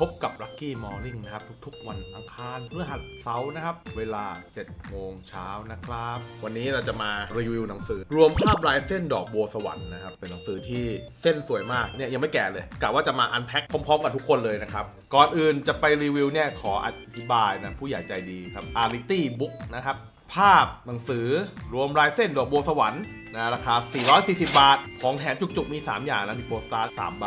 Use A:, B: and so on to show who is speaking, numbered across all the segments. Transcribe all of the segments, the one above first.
A: พบกับ Lucky Morning นะครับ ทุกๆ วันอังคารพฤหัสเสาร์นะครับ เวลา 7 โมงเช้านะครับ วันนี้เราจะมารีวิวหนังสือ รวมภาพลายเส้นดอกบัวสวรรค์นะครับ เป็นหนังสือที่เส้นสวยมากเนี่ยยังไม่แก่เลยกะว่าจะมาอันแพ็คพร้อมๆ กับทุกคนเลยนะครับ ก่อนอื่นจะไปรีวิวเนี่ยขออธิบายนะผู้ใหญ่ใจดีครับ Arity Book นะครับ ภาพหนังสือรวมลายเส้นดอกบัวสวรรค์นะราคา 440 บาท ของแถมจุกๆ มี 3 อย่างนะ มีโปสการ์3ใบ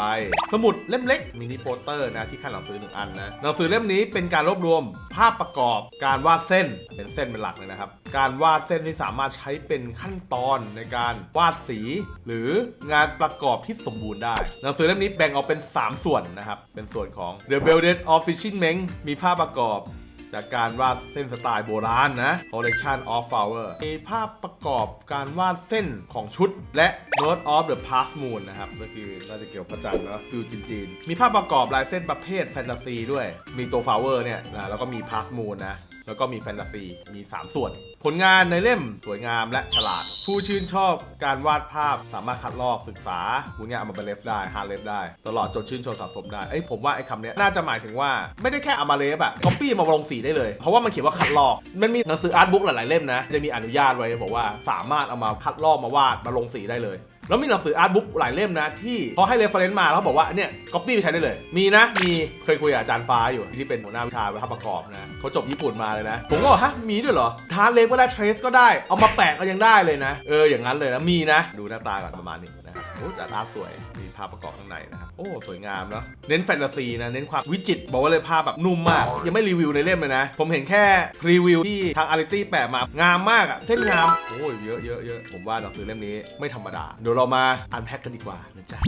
A: สมุดเล่มเล็ก มินิโปสเตอร์นะ ที่ขั้นหนังสือ 1 อันนะ หนังสือเล่มนี้เป็นการรวบรวมภาพประกอบ การวาดเส้น เป็นเส้นเป็นหลักเลยนะครับ การวาดเส้นที่สามารถใช้เป็นขั้นตอนในการวาดสี หรืองานประกอบที่สมบูรณ์ได้ หนังสือเล่มนี้แบ่งออกเป็น 3 ส่วนนะครับ เป็นส่วนของ The Velvet of Fishing m e n มีภาพประกอบ จากการวาดเส้นสไตล์โบราณนะ Collection of Flower มีภาพประกอบการวาดเส้นของชุด และ Note of the Past Moon นะครับ ก็คือน่าจะเกี่ยวกับพระจันทร์เนะฟิลจีนๆมีภาพประกอบลายเส้นประเภทแฟนตาซีด้วย มีตัว Flower เนี่ยนะแล้วก็มี Past Moon นะ แล้วก็มีแฟนตาซี มี 3 ส่วน ผลงานในเล่มสวยงามและฉลาด ผู้ชื่นชอบการวาดภาพสามารถคัดลอกศึกษาผลงานเอามาเป็นเลฟได้ฮาร์เลฟได้ ตลอดจนชื่นชมสะสมได้ เอ้ยผมว่าไอ้คำนี้น่าจะหมายถึงว่าไม่ได้แค่เอามาเลฟอะคอปปี้มาลงสีได้เลย เพราะว่ามันเขียนว่าคัดลอก มันมีหนังสืออาร์ตบุ๊กหลายๆเล่มนะ จะมีอนุญาตไว้บอกว่าสามารถเอามาคัดลอกมาวาดมาลงสีได้เลย แล้วมีหนังสืออาร์ตบุ๊กหลายเล่มนะที่เขาให้เรฟเฟรนซ์มาแล้วเขาบอกว่าเนี่ยก๊อปปี้ไปใช้ได้เลย มีนะ มีเคยคุยกับอาจารย์ฟ้าอยู่ที่เป็นหัวหน้าวิชาภาพประกอบนะเขาจบญี่ปุ่นมาเลยนะ ผมก็บอกฮะมีด้วยเหรอทาร์เล็บก็ได้เทรสก็ได้เอามาแปะก็ยังได้เลยนะ เอออย่างนั้นเลยนะมีนะ ดูหน้าตาก่อนประมาณนี้นะโอ้จัดอาร์ตสวยมีภาพประกอบข้างในนะครับโอ้สวยงามเนาะเน้นแฟนตาซีนะเน้นความวิจิตรบอกว่าเลยภาพแบบนุ่มมาก ยังไม่รีวิวในเล่มเลยนะ ผมเห็นแค่รีวิวที่ทางอาริตี้แปะมางามมากอะเส้นงามโอ้ยเยอะเยอะเยอะผมว่าหนังสือเล่มนี้ไม่ธรรมดาเดี๋ยวเรามาอันแพ็คกันดีกว่านะจ๊ะ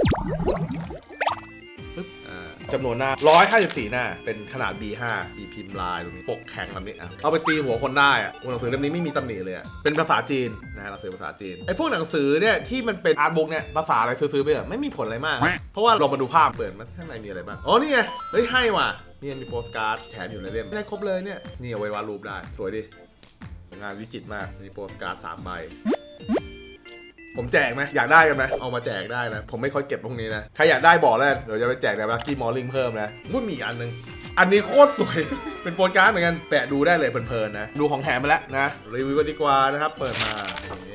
A: จำนวนหน้า 154 หน้า เป็นขนาด B5 มีพิมพ์ลายตรงนี้ ปกแข็งแบบนี้อะ เอาไปตีหัวคนได้อะหนังสือเล่มนี้ไม่มีตำหนิเลยอะ เป็นภาษาจีนนะฮะหนังสือภาษาจีน ไอ้พวกหนังสือเนี่ยที่มันเป็นอาร์ตบุ๊กเนี่ย ภาษาอะไรซื้อๆไปเถอะไม่มีผลอะไรมาก เพราะว่าเรามาดูภาพเปิดมันข้างในมีอะไรบ้าง อ๋อ นี่ไง เฮ้ย ให้ว่ะนี่มีโปสการ์ดแถมอยู่ในเล่มไม่ได้ครบเลยเนี่ย นี่เอาไว้วาดรูปได้ สวยดิ งานวิจิตรมากมีโปสการ์ดสามใบ ผมแจกไหมอยากได้กันไหมเอามาแจกได้นะ ผมไม่ค่อยเก็บพวกนี้นะ ใครอยากได้บอกเลยเดี๋ยวจะไปแจกในลักกี้มอลลิงเพิ่มนะมันมีอีกอันหนึงอันนี้โคตรสวย เป็นโปรการ์ดเหมือนกัน แปะดูได้เลยเพลินๆนะ ดูของแถมไปแล้วนะ รีวิวกันดีกว่านะครับ เปิดมา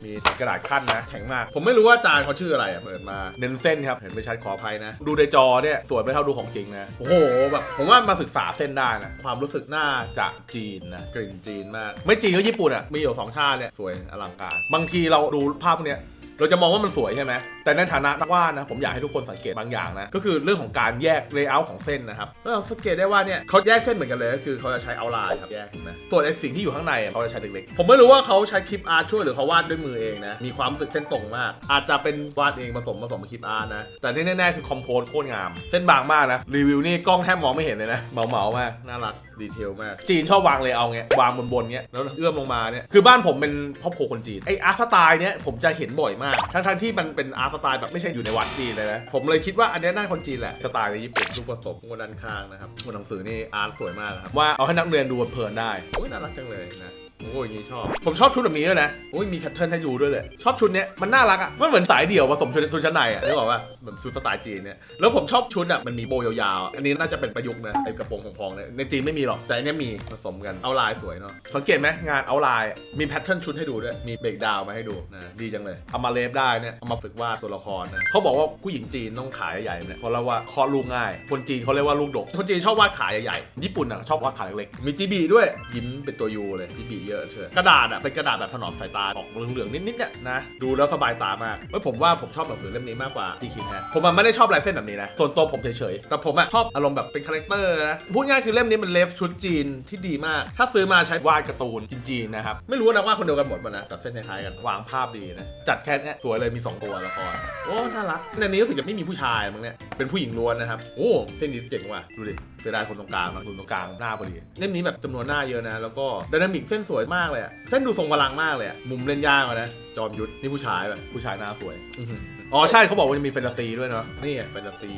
A: มีกระดาษขั้นนะ แข็งมาก ผมไม่รู้ว่าจานเขาชื่ออะไรอะ เปิดมา เน้นเส้นครับ เห็นไม่ชัดขออภัยนะ ดูในจอเนี่ย สวยไม่เท่าดูของจริงนะ โอ้โห แบบ ผมว่ามาศึกษาเส้นได้นะ ความรู้สึกน่าจะจีนนะ กลิ่นจีนมาก ไม่จีนก็ญี่ปุ่นอะ มีอยู่สองชาติเนี่ย สวยอลังการ บางทีเราดูภาพพวกเนี้ย เราจะมองว่ามันสวยใช่ไหมแต่ในฐานะนักวาดนะผมอยากให้ทุกคนสังเกตบางอย่างนะ ก็คือเรื่องของการแยกเลเยอร์ของเส้นนะครับเราสังเกตได้ว่าเนี่ยเขาแยกเส้นเหมือนกันเลยก็คือเขาจะใช้เอาลน์ครับแยกนไหมส่วนไอ้สิ่งที่อยู่ข้างในเขาจะใช้เล็กๆผมไม่รู้ว่าเขาใช้คลิปอาร์ตช่วยหรือเขาวาดด้วยมือเองนะมีความรู้สึกเส้นตรงมาก อาจจะเป็นวาดเองผสมผสมกับคลิปอาร์ตนะแต่ที่แน่ๆคือคอมโพสโคตรงาม เส้นบางมากนะรีวิวนี่กล้องแทบมองไม่เห็นเลยนะเมาๆมากน่ารัก ดีเทลมาก จีนชอบวางเลยเอาเงี้ยวางบนบนเงี้ยแล้วเอื้อมลงมาเนี่ยคือบ้านผมเป็นครอบครัวคนจีนไออาร์ตสไตล์เนี้ยผมจะเห็นบ่อยมาก ทั้งทั้งที่มันเป็นอาร์ตสไตล์แบบไม่ใช่อยู่ในวัดจีนเลยนะผมเลยคิดว่าอันนี้น่าคนจีนแหละสไตล์ในญี่ปุ่นรูปผสมบนด้านข้างนะครับบนหนังสือนี่อาร์ตสวยมากครับว่าเอาให้นักเรียนดูเพลินได้โอ้ยน่ารักจังเลยนะ โอ้ยอย่างนี้ชอบ ผมชอบชุดแบบนี้ด้วยนะโอ้ยมีแพทเทิร์นให้ดูด้วยเลยชอบชุดเนี้ยมันน่ารักอะมันเหมือนสายเดี่ยวผสมชุดชุดชั้นในอะนึกออกป่ะแบบชุดสไตล์จีนเนี่ยแล้วผมชอบชุดอะมันมีโบว์ยาวๆอันนี้น่าจะเป็นประยุกต์นะไอ้กระโปรงพองๆเนี่ยในจีนไม่มีหรอกแต่อันเนี้ยมีผสมกันเอาลายสวยเนาะสังเกตไหมงานเอาลายมีแพทเทิร์นชุดให้ดูด้วยมีเบรกดาวมาให้ดูนะดีจังเลยเอามาเลฟได้เนี่ยเอามาฝึกวาดตัวละครนะเขาบอกว่าผู้หญิงจีนต้องขายใหญ่ๆเนี่ยเพราะเราว่าคอลูกง่าย คนจีนเขาเรียกว่าลูกดกคนจีนชอบวาดขาใหญ่ๆญี่ปุ่นอะชอบวาดขาเล็กๆมีจีบีด้วยยิ้มเป็นตัวยูเลยจีบีเยอะเชียวกระดาษอะเป็นกระดาษแบบถนอมสายตาออกเหลืองๆนิดๆเนี่ยนะดูแล้วสบายตามากเว้ยผมว่าผมชอบหนังสือเล่มนี้มากกว่าจีคิงฮะผมมันไม่ได้ชอบลายเส้นแบบนี้นะส่วนตัวผมเฉยๆแต่ผมอะชอบอารมณ์แบบเป็นคาแรคเตอร์นะพูดง่ายคือเล่มนี้มันเลฟชุดจีนที่ดีมาก ถ้าซื้อมาใช้วาดการ์ตูนจีนๆนะครับไม่รู้นะว่าคนเดียวกันหมดป่ะนะแต่เส้นคล้ายๆกันวางภาพดีนะจัดแค่นี้สวยเลยมีสองตัวละครโอ้น่ารักในนี้รู้สึกจะไม่มีผู้ชายมั้งเนี่ยเป็นผู้หญิงล้วนนะครับโอ้เส้นนี้เจ๋งว่ะดูดิเสียดายคนตรงกลางอะคนตรงกลางหน้าพอดีเล่มนี้แบบจำนวนหน้าเยอะนะ แล้วก็ไดนามิกเส้นสวยมากเลยอะเส้นดูทรงพลังมากเลยอะมุมเล่นยากอะนะจอมยุทธนี่ผู้ชายแบบผู้ชายหน้าสวยอื้อหืออ๋อใช่เขาบอกว่าจะมีแฟนตาซีด้วยเนาะนี่แฟนตาซี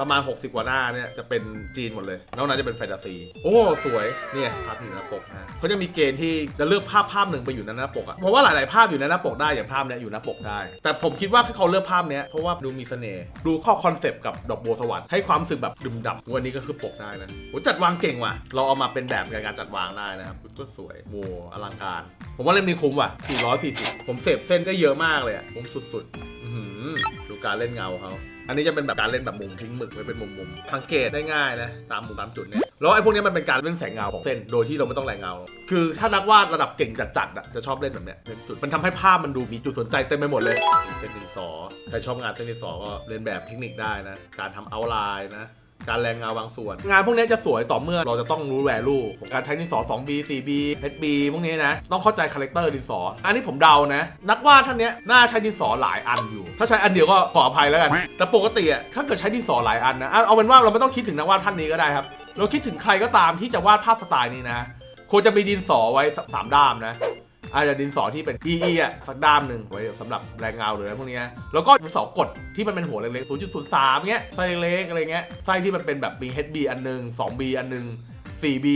A: ประมาณ 60 กว่าหน้าเนี่ยจะเป็นจีนหมดเลยนอกนั้นจะเป็นแฟนตาซีโอ้สวยเนี่ยภาพที่อยู่หน้าปกนะเขาจะมีเกณฑ์ที่จะเลือกภาพภาพหนึ่งไปอยู่ในหน้าปกอะเพราะว่าหลาย ๆ ภาพอยู่ในหน้าปกได้อย่างภาพเนี้ยอยู่หน้าปกได้ แต่ผมคิดว่าที่เขาเลือกภาพเนี้ยเพราะว่าดูมีเสน่ห์ดูข้อคอนเซปต์กับดอกบัวสวรรค์ให้ความรู้สึกแบบดึมดับวันนี้ก็คือปกได้นะโอ้จัดวางเก่งว่ะ เราเอามาเป็นแบบในการจัดวางได้นะครับก็สวยโมอลังการ ผมว่าเล่มนี้คุ้มว่ะ 440 ผมเสพเส้นได้เยอะมากเลยอะคุ้มสุดๆดูการเล่นเงาเขาอันนี้จะเป็นแบบการเล่นแบบมุมทิ้งหมึกไว้เป็นมุมมุมๆสังเกตได้ง่ายนะตามมุมตามจุดเนี่ยแล้วไอ้พวกนี้มันเป็นการเล่นแสงเงาของเส้นโดยที่เราไม่ต้องแรงเงา คือถ้านักวาดระดับเก่งจัดๆอะจะชอบเล่นแบบเนี้ยเล่นจุดมันทำให้ภาพมันดูมีจุดสนใจเต็มไปหมดเลยเส้นดินสอใครชอบงานเส้นดินสอก็เรียนแบบเทคนิคได้นะ การทำเอาไลน์นะ การแรงเงาบางส่วน งานพวกนี้จะสวยต่อเมื่อเราจะต้องรู้แวลูของการใช้ดินสอ 2B 4B HB พวกนี้นะ ต้องเข้าใจคาแรคเตอร์ดินสอ อันนี้ผมเดานะ นักวาดท่านนี้น่าใช้ดินสอหลายอันอยู่ ถ้าใช้อันเดียวก็ขออภัยแล้วกัน แต่ปกติอะถ้าเกิดใช้ดินสอหลายอันนะ เอาเอาเป็นว่าเราไม่ต้องคิดถึงนักวาดท่านนี้ก็ได้ครับ เราคิดถึงใครก็ตามที่จะวาดภาพสไตล์นี้นะ ควรจะมีดินสอไว้สามด้ามนะ อาจจะดินสอที่เป็น EE อะสักด้ามหนึ่งไว้สำหรับแรงเงาหรืออะไรพวกนี้แล้วก็ดินสอกดที่มันเป็นหัวเล็กๆ0.03เงี้ยไส้เล็กๆอะไรเงี้ยไส้ที่มันเป็นแบบมี HB อันหนึง 2B อันหนึง 4B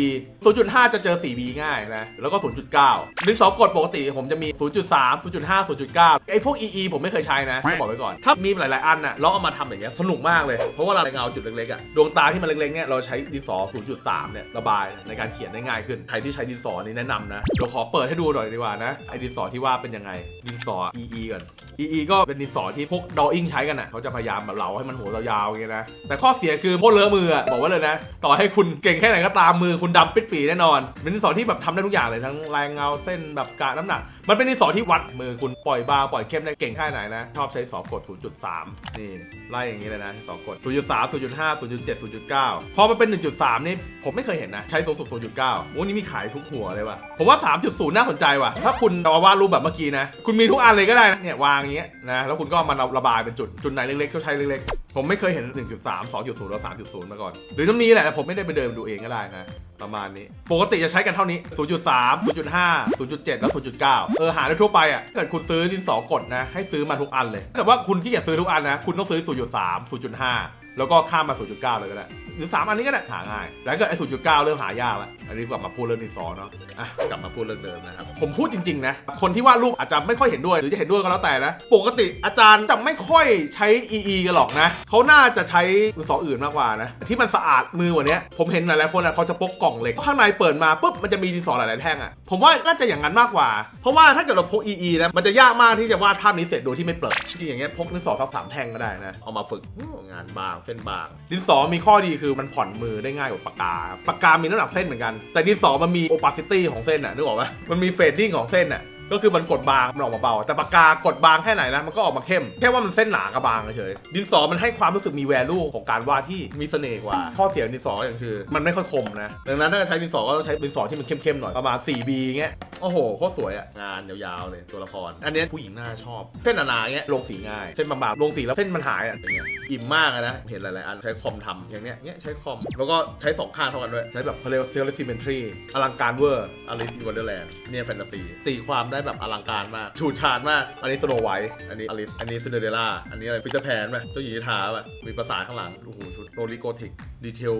A: 0.5 จะเจอ 4B ง่ายนะ แล้วก็ 0.9ดินสอกดปกติผมจะมี 0.3 0.5 0.9 ไอ้พวก EE ผมไม่เคยใช้นะต้องบอกไว้ก่อน ถ้ามีหลาย ๆ อันน่ะลองเอามาทำอย่างเงี้ยสนุกมากเลย เพราะว่าเราเงาจุดเล็ก ๆ อะ ดวงตาที่มันเล็ก ๆ เนี่ย เราใช้ดินสอ 0.3 เนี่ยระบายในการเขียนได้ง่ายขึ้น ใครที่ใช้ดินสอนี้แนะนำนะเดี๋ยวขอเปิดให้ดูหน่อยดีกว่านะ ไอ้ดินสอที่ว่าเป็นยังไง ดินสอ EE ก่อน EE ก็เป็นดินสอที่พวกดออิงใช้กันอะเขาจะพยายามแบบเหลาให้มันหัวยาวๆอย่างเงี้ยนะแต่ข้อเสียคือโคตรเลอะมืออะบอกไว้เลยนะ ต่อให้คุณเก่งแค่ไหนก็ตามมือคุณดำปิดปีแน่นอน เป็นดินสอที่แบบทำได้ทุกอย่างเลยทั้งแรงเงาเส้นแบบกะน้ำหนัก มันเป็นดินสอที่วัดมือคุณปล่อยบาปล่อยเข้มได้เก่งแค่ไหนนะ ชอบใช้สอกด 0.3 นี่ไล่อย่างนี้เลยนะสอกด 0.3 0.5 0.7 0.9 พอมันเป็น 1.3 นี่ผมไม่เคยเห็นนะ ใช้สูงสุด 0.9 โอ้นี่มีขายทุกหัวเลยว่ะ ผมว่า 3.0 น่าสนใจว่ะ ถ้าคุณเอามาวาดรูปแบบเมื่อกี้นะ คุณมีทุกอันเลยก็ได้นะเนี่ยวางอย่างเงี้ยนะ แล้วคุณก็เอามาระบายเป็นจุด จุดไหนเล็กๆก็ใช้เล็กๆ ผมไม่เคยเห็น 1.3 2.0แล้ว3.0 มาก่อน หรือต้องมีแหละแต่ผมไม่ได้ไปเดินดูเองก็ได้นะ ประมาณนี้ ปกติจะใช้กันเท่านี้ 0.3 0.5 0.7 แล้ว 0.9 เออ หาได้ทั่วไปอะถ้าเกิดคุณซื้อดินสอกดนะ ให้ซื้อมาทุกอันเลยถ้าเกิดว่าคุณที่อยากซื้อทุกอันนะ คุณต้องซื้อ 0.3 0.5 แล้วก็ข้ามมา 0.9 เลยก็ได้ หรือ3อันนี้ก็ได้หาง่ายแล้วก็ไอ้0.9เก้าเริ่มหายากแล้วอันนี้กลับมาพูดเรื่องดินสอเนาะอะกลับมาพูดเรื่องเดิมนะครับผมพูดจริงๆนะคนที่วาดรูปอาจจะไม่ค่อยเห็นด้วย หรือจะเห็นด้วยก็แล้วแต่นะปกติอาจารย์จะไม่ค่อยใช้ EE กันหรอกนะเขาน่าจะใช้ดินสออื่นมากกว่านะที่มันสะอาดมือกว่านี้ผมเห็นหลายๆคนอะเขาจะพกกล่องเหล็กข้างในเปิดมาปุ๊บมันจะมีดินสอหลายๆแท่งอะผมว่าน่าจะอย่างนั้นมากกว่า เพราะว่าถ้าเกิดเราพก EE นะมันจะยากมากที่จะวาดภาพนี้เสร็จโดยที่ไม่เปิดจริงอย่างเงี้ยพกดินสอสักสามแท่งก็ได้นะเอามาฝึกงานบางเส้นบางดินสอมีข้อดีคือมันผ่อนมือได้ง่ายกว่าปากกา ปากกามีน้ำหนักเส้นเหมือนกัน แต่ดินสอมันมี opacity ของเส้นอะนึกออกปะมันมี fading ของเส้นอะก็คือมันกดบางมันออกมาเบา แต่ปากกากดบางแค่ไหนนะมันก็ออกมาเข้ม แค่ว่ามันเส้นหนากับบางเฉยดินสอมันให้ความรู้สึกมี value ของการวาดที่มีเสน่ห์กว่า ข้อเสียของดินสออย่างคือ มันไม่ค่อยคมนะ ดังนั้นถ้าจะใช้ดินสอก็ต้องใช้ดินสอที่มันเข้มๆหน่อยประมาณ 4B เงี้ย โอ้โหโคตรสวยอะงานยาวๆเลยตัวละคร อันเนี้ยผู้หญิงน่าชอบ เส้นหนาๆเงี้ยลงสีง่าย เส้นบางๆลงสีแล้วเส้นมันหายอะเป็นไงอิ่มมากอะนะ เห็นหลายๆอันใช้คอมทำอย่างเนี้ยเนี้ยใช้คอม แล้วก็ใช้สองข้างเท่ากันด้วย ใช้แบบเขาเรียกว่าเซลล์ซิเมนทรีอลังการเวอร์อลิสยูวันเดอร์แลนด์เนี่ยแฟนตาซีตีความได้แบบอลังการมากฉูดฉาดมาก อันนี้สโนไวท์อันนี้อลิสอันนี้ซินเดอเรลล่าอันนี้อะไรพิเตอร์แพนป่ะเจ้าหญิงนิทราป่ะมีภาษาข้างหลังโอ้โหชุดโรลิโกติกดีเทล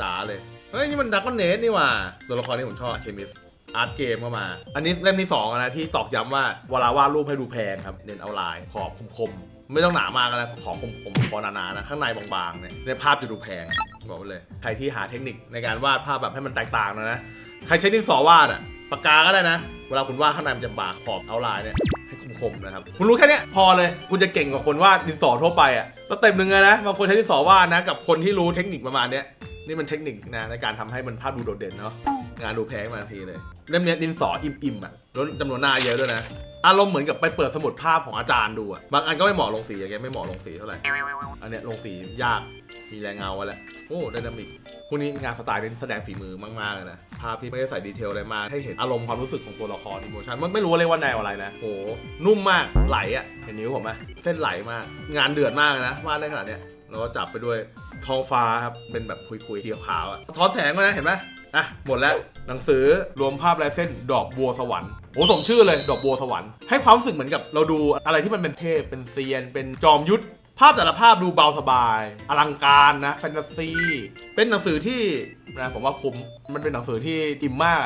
A: จ๋าๆเลยเฮ้ยนี่มันดักคอนเนสนี่หว่าตัวละครที่ผมชอบเคมิส อาร์ตเกมเข้ามา อันนี้เล่มที่2นะที่ตอกย้ำว่าเวลาวาดรูปให้ดูแพงครับ เน้นเอาลายขอบคมๆ ไม่ต้องหนามากนะขอบคมๆพอหนาๆนะ ข้างในบางๆเนี่ยในภาพจะดูแพงบอกไว้เลย ใครที่หาเทคนิคในการวาดภาพแบบให้มันแตกต่างนะนะ ใครใช้ดินสอวาดอะปากกาก็ได้นะ เวลาคุณวาดข้างในมันจะบางขอบเอาลายเนี่ยให้คมๆนะครับ คุณรู้แค่นี้พอเลย คุณจะเก่งกว่าคนวาดดินสอทั่วไปอะก็เต็มหนึ่งเลยนะ บางคนใช้ดินสอวาดนะ กับคนที่รู้เทคนิคประมาณเนี้ย นี่มันเทคนิคนะในการทำให้มันภาพดูโดดเด่นเนาะ งานดูแพงมาทีเลยเล่มเนี้ยดินสออิ่มๆอะแล้วจำนวนหน้าเยอะด้วยนะ อารมณ์เหมือนกับไปเปิดสมุดภาพของอาจารย์ดูอะบางอันก็ไม่เหมาะลงสีอย่างเงี้ยไม่เหมาะลงสีเท่าไหร่อันเนี้ยลงสียากมีแรงเงาไว้แล้วโอ้ไดนามิกพวกนี้งานสไตล์เป็นแสดงฝีมือมากๆเลยนะภาพที่ไม่ได้ใส่ดีเทลอะไรมากให้เห็นอารมณ์ความรู้สึกของตัวละครอิโมชันมันไม่รู้ว่าเรียว่าแนวอะไรนะโหนุ่มมากไหลอะเห็นนิ้วผมไหมเส้นไหลมาก งานเดือดมากนะวาดได้ขนาดเนี้ยแล้วก็จับไปด้วย ท้องฟ้าครับ เป็นแบบคุยๆเขียวขาวอะสะท้อนแสงมานะเห็นไหมอะหมดแล้วหนังสือรวมภาพลายเส้นดอกบัวสวรรค์โอ้สมชื่อเลยดอกบัวสวรรค์ให้ความรู้สึกเหมือนกับเราดูอะไรที่มันเป็นเทพเป็นเซียน เป็นจอมยุทธภาพแต่ละภาพดูเบาสบาย อลังการนะแฟนตาซีเป็นหนังสือที่นะผมว่าคุ้มมันเป็นหนังสือที่จิมมาก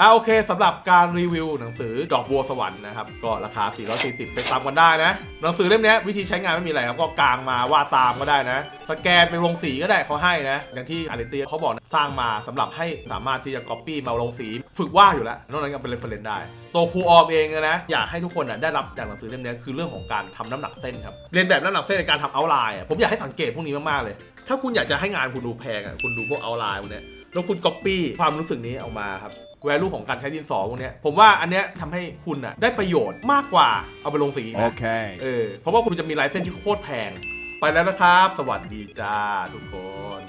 A: อะโอเคสำหรับการรีวิวหนังสือดอกบัวสวรรค์นะครับ ก็ราคา 440 ไปตามกันได้นะ หนังสือเล่มนี้วิธีใช้งานไม่มีอะไรครับ ก็กางมาวาดตามก็ได้นะ สแกนเป็นลงสีก็ได้เขาให้นะ อย่างที่อาริเตียเขาบอกนะสร้างมาสำหรับให้สามารถที่จะก๊อปปี้มาลงสีฝึกวาดอยู่แล้ว นอกนั้นก็เป็นเรฟเฟรนได้ ตัวครูออมเองนะอยากให้ทุกคนนะได้รับจากหนังสือเล่มนี้คือเรื่องของการทำน้ำหนักเส้นครับเรียนแบบน้ำหนักเส้นในการทำเอาไลน์ผมอยากให้สังเกตพวกนี้มากๆเลย ถ้าคุณอยากจะให้งานคุณดูแพงอะคุณดูพวกเอาไลน์พวกนี้ แล้วคุณก๊อปปี้ความรู้สึกนี้ออกมาครับแวลูของการใช้ดินสอพวกเนี้ยผมว่าอันเนี้ยทำให้คุณอะได้ประโยชน์มากกว่าเอาไปลงสีนะ
B: Okay.
A: เออเพราะว่าคุณจะมีลายเส้นที่โคตรแพง ไปแล้วนะครับ สวัสดีจ้าทุกคน